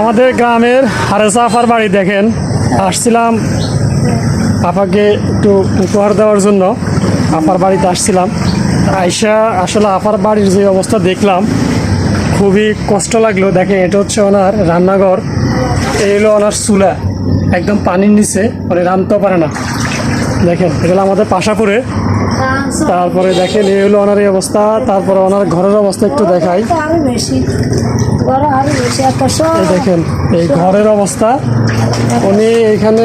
আমাদের গ্রামের হারেসা আফার বাড়ি দেখেন। আসছিলাম আপাকে একটু উপহার দেওয়ার জন্য। আপার বাড়িতে আসছিলাম। আইসা আসলে আপার বাড়ির যে অবস্থা দেখলাম, খুবই কষ্ট লাগল। দেখেন, এটা হচ্ছে ওনার রান্নাঘর। এই হলো ওনার চুলা। একদম পানির নিচে মানে রাঁধতেও পারে না। দেখেন, এটা হলো আমাদের পাশাপুরে। তারপরে দেখেন, এই হলো ওনার এই অবস্থা। তারপরে ওনার ঘরের অবস্থা একটু দেখাই। দেখেন এই ঘরের অবস্থা। উনি এখানে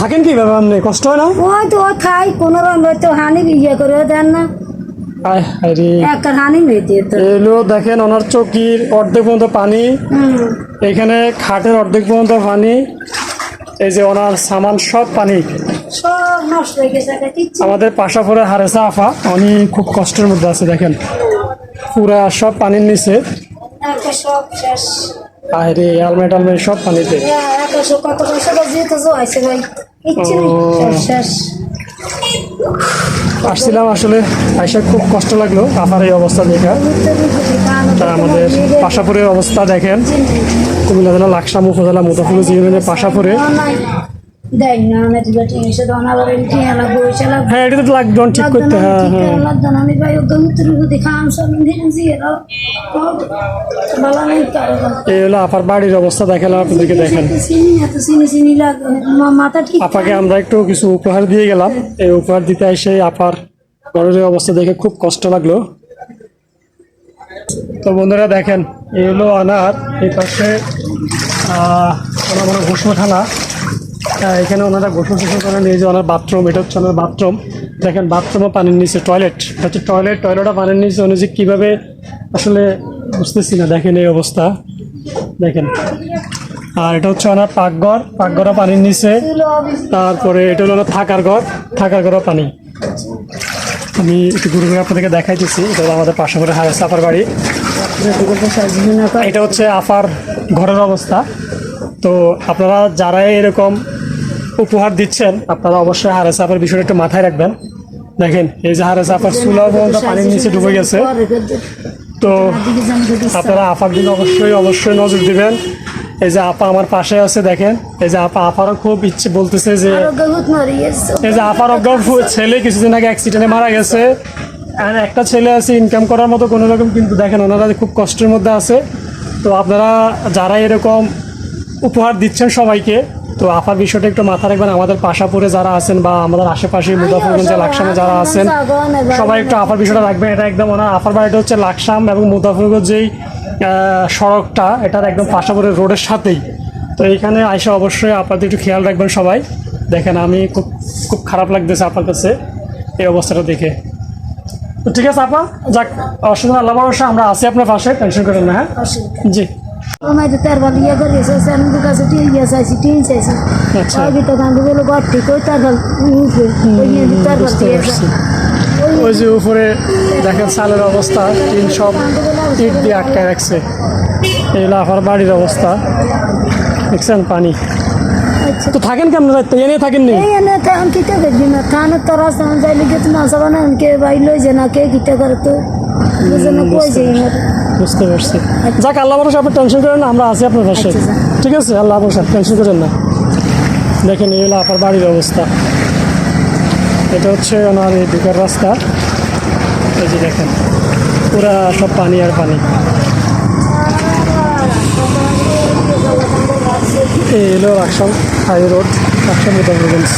থাকেন কীভাবে? আপনি কষ্ট হয় না? ওই তো খাই কোনো রকম তো হানি ইয়ে করে দেন না। এলো দেখেন ওনার চকির অর্ধেক পর্যন্ত পানি। এখানে খাটের অর্ধেক পর্যন্ত পানি। এই যে ওনার সামান সব পানি। আমাদের পাশা পরে হারেসা আফা উনি খুব কষ্টের মধ্যে আছে দেখেন। পুরা সব পানির নিচে। সব শেষ পানিতে সব কত ভাই। নেই। শেষ আসছিলাম আসলে আইসা খুব কষ্ট লাগল আফার এই অবস্থা দেখা। তা আমাদের পাশাপুরের অবস্থা দেখেন। কুমিল্লা জেলা লাকসাম উপজেলা মুতাফুল ইউনিয়নের পাশাপুরে। না আমি হ্যাঁ এটা তো লাগবে ঠিক করতে হ্যাঁ হ্যাঁ। লাগদান আমি ভাই ওকে উত্তর দিকে খাম সব দিন দিয়ে ভালো নেই এই হলো আপার বাড়ির অবস্থা দেখালাম আপনাদেরকে দেখেন। চিনি এত চিনি চিনি লাগে মাথা ঠিক আপাকে আমরা একটু কিছু উপহার দিয়ে গেলাম। এই উপহার দিতে এসে আপার ঘরের অবস্থা দেখে খুব কষ্ট লাগল। তো বন্ধুরা দেখেন এই হলো আনার এই পাশে মানে ঘোষণাখানা আহ, এখানে ওনারা গোসল টোসল করেন, এই যে ওনার বাথরুম এটা হচ্ছে ওনার বাথরুম দেখেন বাথরুমও পানির নিচে টয়লেট এটা হচ্ছে টয়লেট টয়লেটও পানির নিচে। উনি যে কীভাবে আসলে বুঝতেছি না, দেখেন এই অবস্থা। দেখেন। আর এটা হচ্ছে ওনার পাকঘর, পাকঘরও পানির নিচে। তারপরে এটা হলো থাকার ঘর, থাকার ঘরও পানি। আমি একটু ঘুরে ঘুরে আপনাদেরকে দেখাইতেছি, এটা আমাদের পাশে করে হারে সাফার বাড়ি এটা হচ্ছে আফার ঘরের অবস্থা। তো আপনারা যারাই এরকম উপহার দিচ্ছেন। আপনারা অবশ্যই হারে সাফার বিষয়টা একটু মাথায় রাখবেন। দেখেন এই যে হারে সাফার চুলা পর্যন্ত পানির নিচে ডুবে গেছে। তো আপনারা আপার দিকে অবশ্যই অবশ্যই নজর দিবেন। এই যে আপা আমার পাশে আছে দেখেন। এই যে আপা আপারও খুব ইচ্ছে বলতেছে যে এই যে আপার অজ্ঞ ছেলে কিছুদিন আগে অ্যাক্সিডেন্টে মারা গেছে। আর একটা ছেলে আছে ইনকাম করার মতো কোনো রকম কিন্তু দেখেন ওনারা খুব কষ্টের মধ্যে আছে। তো আপনারা যারা এরকম উপহার দিচ্ছেন সবাইকে তো আপার বিষয়টা একটু মাথা রাখবেন আমাদের পাশাপুরে যারা আছেন বা আমাদের আশেপাশে মুদাফরগঞ্জে লাকসামে যারা আছেন সবাই একটু আফার বিষয়টা রাখবেন এটা একদম ওনার আফার বাড়িটা হচ্ছে লাকসাম এবং মুদাফরগঞ্জ যেই সড়কটা এটার একদম পাশাপুরে রোডের সাথেই। তো এইখানে আইসা অবশ্যই আপনাদের একটু খেয়াল রাখবেন সবাই। দেখেন আমি খুব খুব খারাপ লাগতেছে আপনার কাছে এই অবস্থাটা দেখে। তো ঠিক আছে আপা যাক অসুবিধা আল্লাহ আমরা আছি আপনার পাশে টেনশন করেন না হ্যাঁ? জি। ওমাই তো তার ইয়ে করে এসেছে আমি তো কাছে টিন চাইছি টিন চাইছি। আচ্ছা। ওই তো গান্ধী বলে ঘর ঠিক ওই তার বাল উঠবে ওই দিয়ে যে উপরে দেখেন সালের অবস্থা টিন সব ইট দিয়ে আটকায় রাখছে। এই হলো আফার বাড়ির অবস্থা। দেখছেন পানি? আচ্ছা। তো থাকেন কেমন দায়িত্ব এনে থাকেন নি? এই এনে থান কিতে দেখবি না থানে তোরা সামনে যাইলে যে তুমি আসবা না কে বাই লই যে না কে করে তো? বুঝে না কই যাই বুঝতে পারছি। যাক আল্লাহ ভরসা আপনি টেনশন করেন না আমরা আছি আপনার পাশে। আচ্ছা, ঠিক আছে আল্লাহ ভরসা টেনশন করেন না। দেখেন এই হলো আপনার বাড়ির অবস্থা। এটা হচ্ছে ওনার এই ঢুকার রাস্তা। এই যে দেখেন পুরা সব পানি আর পানি। এই হলো রাকসাম হাই রোড রাকসাম মুদাফরগঞ্জ